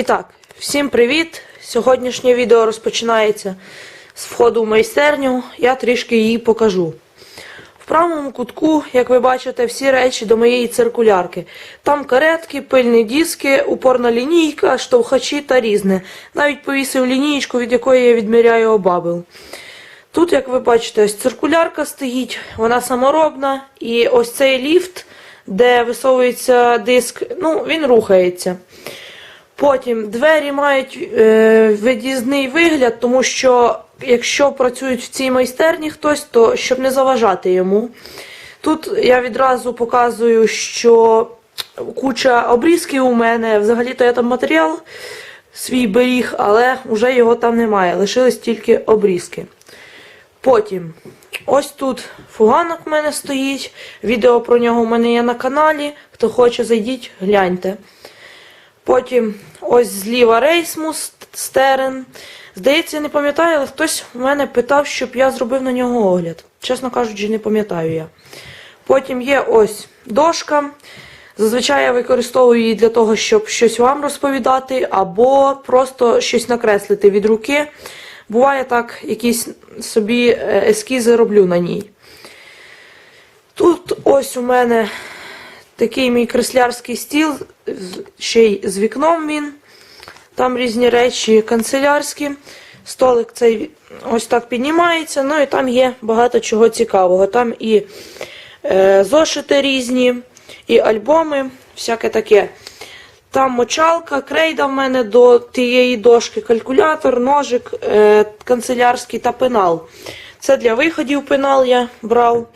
І так, всім привіт! Сьогоднішнє відео розпочинається з входу в майстерню. Я трішки її покажу. В правому кутку, як ви бачите, всі речі до моєї циркулярки. Там каретки, пильні диски, упорна лінійка, штовхачі та різне. Навіть повісив лінійку, від якої я відміряю обабил. Тут, як ви бачите, ось циркулярка стоїть, вона саморобна, і ось цей ліфт, де висовується диск, ну, він рухається. Потім двері мають е, видізний вигляд, тому що якщо працюють в цій майстерні хтось, то щоб не заважати йому. Тут я відразу показую, що куча обрізків у мене, взагалі-то я там матеріал свій беріг, але вже його там немає. Лишились тільки обрізки. Потім ось тут фуганок в мене стоїть. Відео про нього у мене є на каналі. Хто хоче, зайдіть, гляньте. Потім ось зліва рейсмус, стерен. Здається, я не пам'ятаю, але хтось у мене питав, щоб я зробив на нього огляд. Чесно кажучи, не пам'ятаю я. Потім є ось дошка. Зазвичай я використовую її для того, щоб щось вам розповідати, або просто щось накреслити від руки. Буває так, якісь собі е, ескізи роблю на ній. Тут ось у мене такий мій креслярський стіл, ще й з вікном він. Там різні речі канцелярські. Столик цей ось так піднімається. Ну і там є багато чого цікавого. Там і е, зошити різні, і альбоми, всяке таке. Там мочалка, крейда в мене до тієї дошки, калькулятор, ножик, е, канцелярський та пенал. Це для виходів пенал я брав.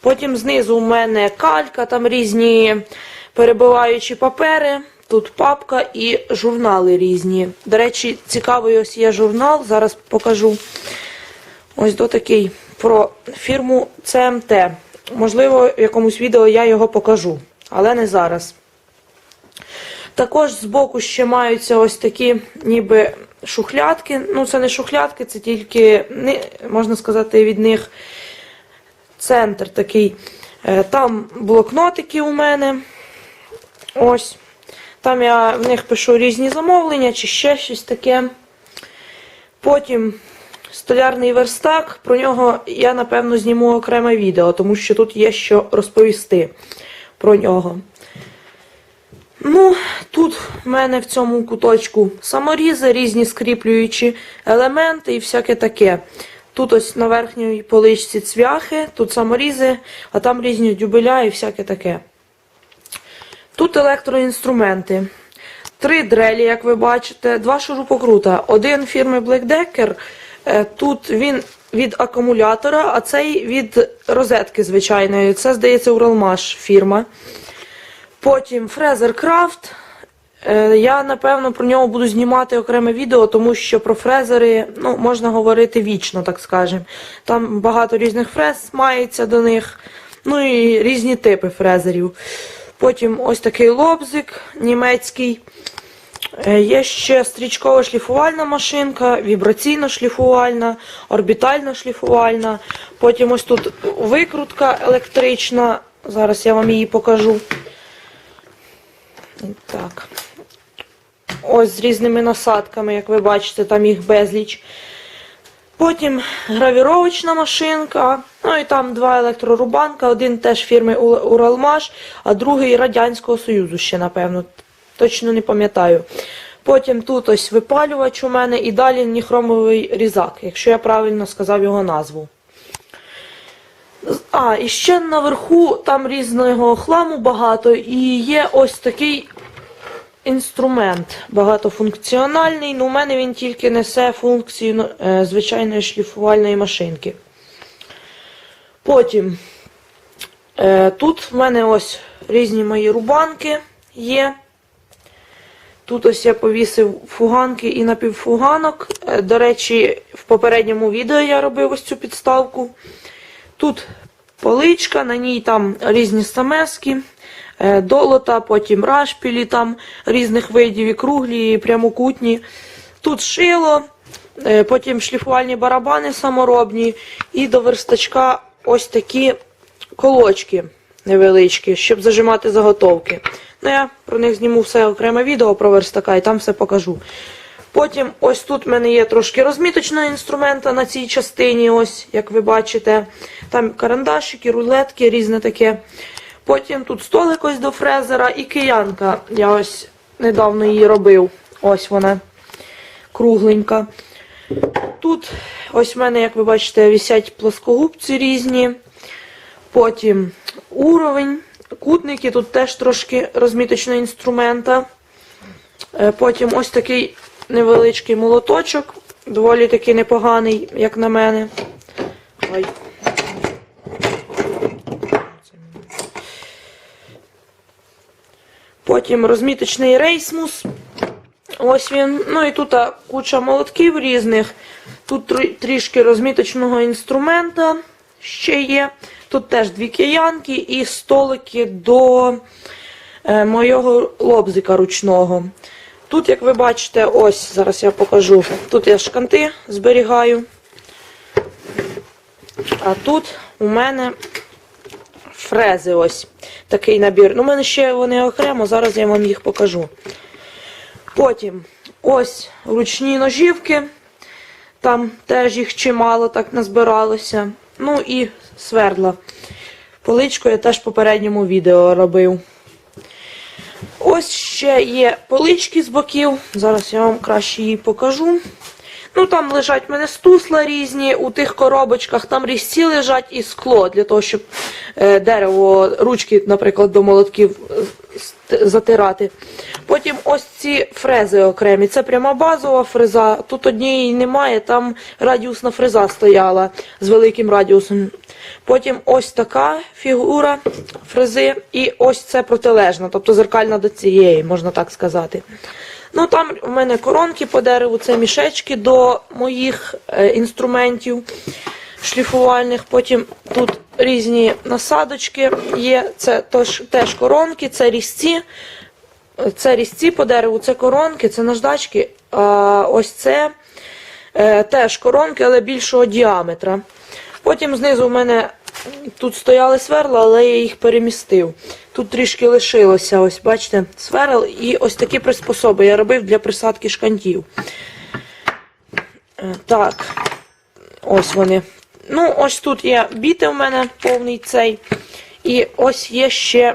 Потім знизу у мене калька, там різні перебиваючі папери. Тут папка і журнали різні. До речі, цікавий ось є журнал, зараз покажу. Ось до такий про фірму CMT. Можливо, в якомусь відео я його покажу, але не зараз. Також збоку ще маються ось такі ніби шухлядки. Ну, це не шухлядки, це тільки, можна сказати, від них центр такий. Е, Там блокнотики у мене. Ось. Там я в них пишу різні замовлення чи ще щось таке. Потім столярний верстак. Про нього я, напевно, зніму окреме відео, тому що тут є що розповісти про нього. Ну, тут в мене в цьому куточку саморізи, різні скріплюючі елементи і всяке таке. Тут ось на верхній поличці цвяхи, тут саморізи, а там різні дюбеля і всяке таке. Тут електроінструменти. Три дрелі, як ви бачите, два шурупокрута. Один фірми Black Decker. е, Тут він від акумулятора, а цей від розетки звичайної. Це, здається, Уралмаш фірма. Потім фрезер Крафт. Е, Я, напевно, про нього буду знімати окреме відео, тому що про фрезери ну, можна говорити вічно, так скажемо. Там багато різних фрез мається до них, ну і різні типи фрезерів. Потім ось такий лобзик німецький. Е, Є ще стрічкова шліфувальна машинка, вібраційно шліфувальна, орбітально шліфувальна. Потім ось тут викрутка електрична. Зараз я вам її покажу. Так. Ось з різними насадками, як ви бачите, там їх безліч. Потім гравіровочна машинка. Ну і там два електрорубанка, один теж фірми Уралмаш, а другий Радянського Союзу ще, напевно. Точно не пам'ятаю. Потім тут ось випалювач у мене і далі ніхромовий різак, якщо я правильно сказав його назву. А, і ще наверху там різного хламу багато, і є ось такий інструмент багатофункціональний. Ну, у мене він тільки несе функцію е, звичайної шліфувальної машинки. Потім е, тут в мене ось різні мої рубанки є. Тут ось я повісив фуганки і напівфуганок. Е, До речі, в попередньому відео я робив ось цю підставку. Тут поличка, на ній там різні стамески, е, долота, потім рашпілі там різних видів, і круглі, і прямокутні. Тут шило, е, потім шліфувальні барабани саморобні, і до верстачка ось такі колочки невеличкі, щоб зажимати заготовки. Ну, я про них зніму все окреме відео про верстака і там все покажу. Потім ось тут в мене є трошки розміточного інструмента на цій частині, ось, як ви бачите. Там карандашики, рулетки, різне таке. Потім тут столик ось до фрезера і киянка. Я ось недавно її робив. Ось вона кругленька. Тут ось в мене, як ви бачите, висять плоскогубці різні. Потім уровень, кутники, тут теж трошки розміточного інструмента. Е, Потім ось такий невеличкий молоточок, доволі таки непоганий, як на мене. Ой. Потім розміточний рейсмус. Ось він. Ну і тут куча молотків різних. Тут трішки розміточного інструмента ще є. Тут теж дві киянки і столики до е, моєго лобзика ручного. Тут, як ви бачите, ось зараз я покажу. Тут я шканти зберігаю. А тут у мене фрези ось такий набір. Ну, у мене ще вони окремо, зараз я вам їх покажу. Потім ось ручні ножівки. Там теж їх чимало так назбиралося. Ну і свердла. Поличку я теж в попередньому відео робив. Ось ще є полички з боків. Зараз я вам краще її покажу. Ну, там лежать в мене стусла різні, у тих коробочках там різці лежать і скло для того, щоб е, дерево, ручки, наприклад, до молотків е, затирати. Потім ось ці фрези окремі. Це пряма базова фреза. Тут однієї немає, там радіусна фреза стояла з великим радіусом. Потім ось така фігура фрези, і ось це протилежна, тобто зеркальна до цієї, можна так сказати. Ну там у мене коронки по дереву, це мішечки до моїх е, інструментів шліфувальних. Потім тут різні насадочки є. Це теж коронки, це різці. Це різці по дереву, це коронки, це наждачки. А ось це е, теж коронки, але більшого діаметра. Потім знизу в мене тут стояли сверла, але я їх перемістив. Тут трішки лишилося, ось бачите, сверл і ось такі приспособи я робив для присадки шкантів. Е, Так, ось вони. Ну, ось тут є біти в мене повний цей. І ось є ще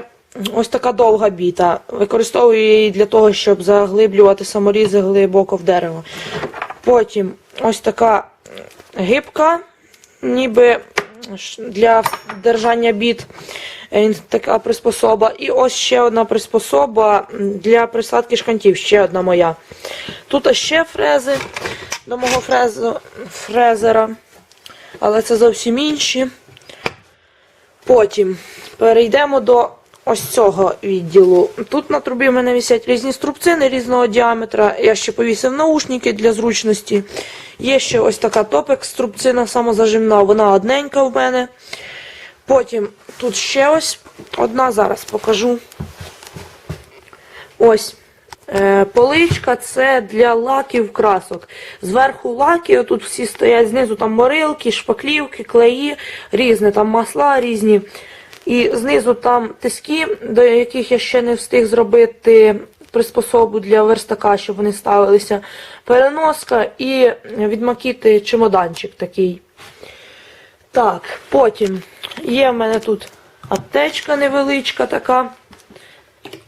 ось така довга біта. Використовую її для того, щоб заглиблювати саморізи глибоко в дерево. Потім ось така гибка, ніби для держання біт. Е, Така приспособа. І ось ще одна приспособа для присадки шкантів, ще одна моя. Тут ще фрези до мого фрезу, фрезера, але це зовсім інші. Потім перейдемо до ось цього відділу. Тут на трубі в мене висять різні струбцини різного діаметра. Я ще повісив наушники для зручності. Є ще ось така топек струбцина самозажимна, вона одненька в мене. Потім тут ще ось одна, зараз покажу. Ось. Е, поличка це для лаків красок. Зверху лаки, тут всі стоять, знизу там морилки, шпаклівки, клеї, різне, там масла різні. І знизу там тиски, до яких я ще не встиг зробити приспособу для верстака, щоб вони ставилися. Переноска і від макіти чемоданчик такий. Так, потім є в мене тут аптечка невеличка така.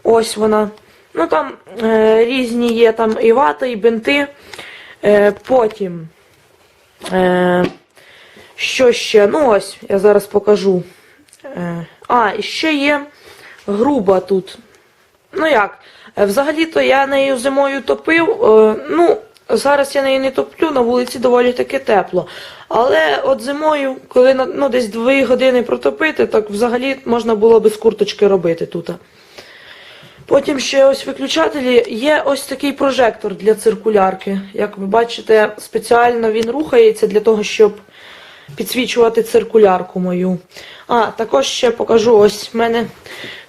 Ось вона. Ну там е, різні є там і вата, і бинти. Е, потім. Е, що ще? Ну ось, я зараз покажу. Е, а, і ще є груба тут. Ну як? е, Взагалі-то я нею зимою топив. Е, ну, зараз я нею не топлю, на вулиці доволі таки тепло. Але от зимою, коли ну, десь 2 години протопити, так взагалі можна було без курточки робити тут. Потім ще ось виключателі. Є ось такий прожектор для циркулярки. Як ви бачите, спеціально він рухається для того, щоб підсвічувати циркулярку мою. А, також ще покажу ось в мене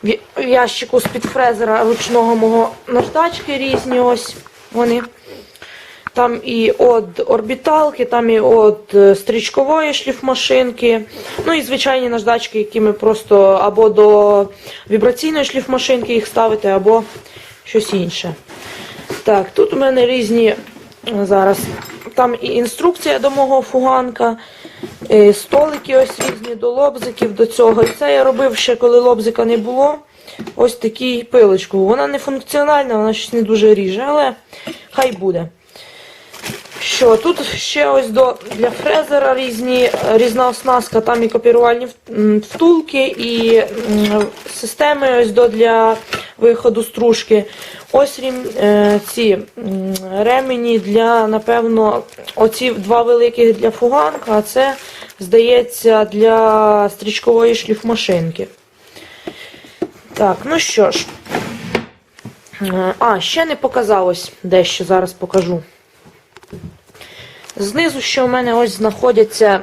в ящику з-під фрезера ручного мого наждачки різні ось вони. Там і від орбіталки, там і від е, стрічкової шліфмашинки. Ну і звичайні наждачки, які ми просто або до вібраційної шліфмашинки їх ставити, або щось інше. Так, тут у мене різні е, зараз. Там і інструкція до мого фуганка, і столики ось різні до лобзиків до цього. І це я робив ще коли лобзика не було. Ось такий пилочку. Вона не функціональна, вона щось не дуже ріже, але хай буде. Що, тут ще ось до, для фрезера різні, різна оснастка, там і копірувальні втулки, і системи ось до для виходу стружки. Ось е, ці ремені для, напевно, оці два великих для фуганка, а це, здається, для стрічкової шліфмашинки. Так, ну що ж. А, ще не показалось дещо, зараз покажу. Знизу ще у мене ось знаходяться,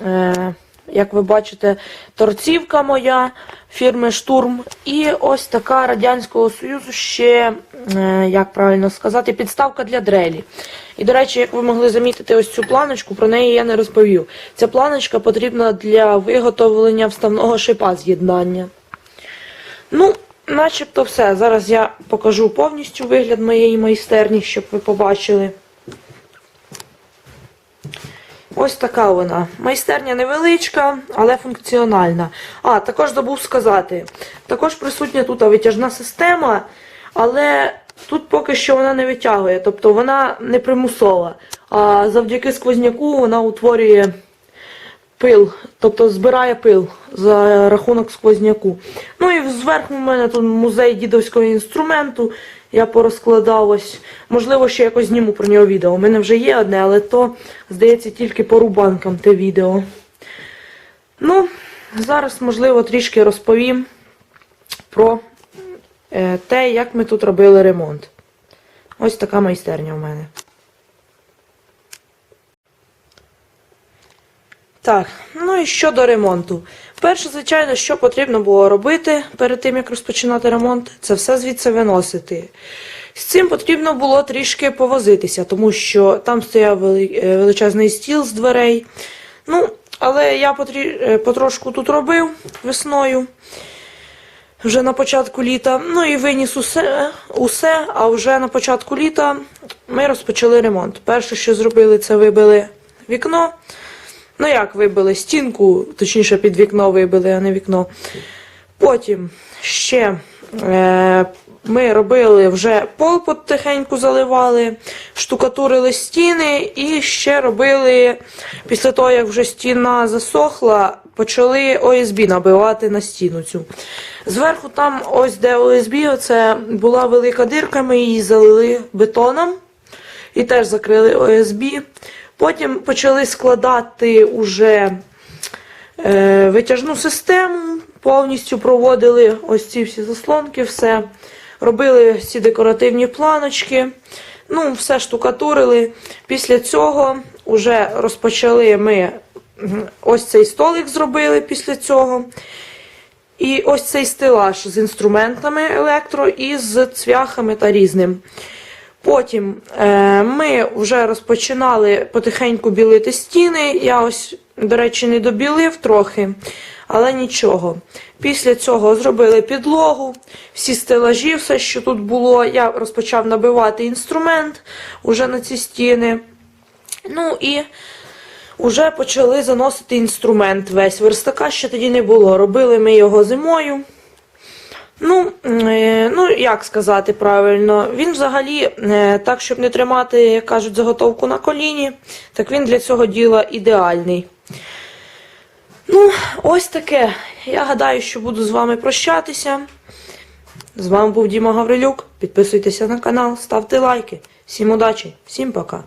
е, як ви бачите, торцівка моя фірми Штурм. І ось така Радянського Союзу ще, е, як правильно сказати, підставка для дрелі. І, до речі, як ви могли замітити ось цю планочку, про неї я не розповів. Ця планочка потрібна для виготовлення вставного шипа з'єднання. Ну, начебто все. Зараз я покажу повністю вигляд моєї майстерні, щоб ви побачили. Ось така вона. Майстерня невеличка, але функціональна. А, також забув сказати. Також присутня тут витяжна система, але тут поки що вона не витягує, тобто вона не примусова. А завдяки сквозняку вона утворює пил, тобто збирає пил за рахунок сквозняку. Ну і зверху в мене тут музей дідовського інструменту. Я порозкладав ось. Можливо, ще якось зніму про нього відео. У мене вже є одне, але то, здається, тільки по рубанкам те відео. Ну, зараз, можливо, трішки розповім про е, те, як ми тут робили ремонт. Ось така майстерня у мене. Так, ну і щодо ремонту. Перше, звичайно, що потрібно було робити перед тим, як розпочинати ремонт, це все звідси виносити. З цим потрібно було трішки повозитися, тому що там стояв е, величезний стіл з дверей. Ну, але я е, потрошку тут робив весною, вже на початку літа. Ну і виніс усе, усе, а вже на початку літа ми розпочали ремонт. Перше, що зробили, це вибили вікно. Ну як вибили стінку, точніше під вікно вибили, а не вікно. Потім ще е, ми робили вже пол потихеньку заливали, штукатурили стіни і ще робили, після того, як вже стіна засохла, почали ОСБ набивати на стіну цю. Зверху там, ось де ОСБ, оце була велика дирка, ми її залили бетоном і теж закрили ОСБ. Потім почали складати уже е, витяжну систему, повністю проводили ось ці всі заслонки, все. Робили всі декоративні планочки, ну, все штукатурили. Після цього вже розпочали ми ось цей столик зробили після цього. І ось цей стелаж з інструментами електро і з цвяхами та різним. Потім е, ми вже розпочинали потихеньку білити стіни. Я ось, до речі, не добілив трохи, але нічого. Після цього зробили підлогу, всі стелажі, все, що тут було. Я розпочав набивати інструмент уже на ці стіни. Ну і вже почали заносити інструмент весь. Верстака ще тоді не було. Робили ми його зимою. Ну, е, ну, як сказати правильно, він взагалі, е, так, щоб не тримати, як кажуть, заготовку на коліні, так він для цього діла ідеальний. Ну, ось таке. Я гадаю, що буду з вами прощатися. З вами був Діма Гаврилюк. Підписуйтеся на канал, ставте лайки. Всім удачі, всім пока.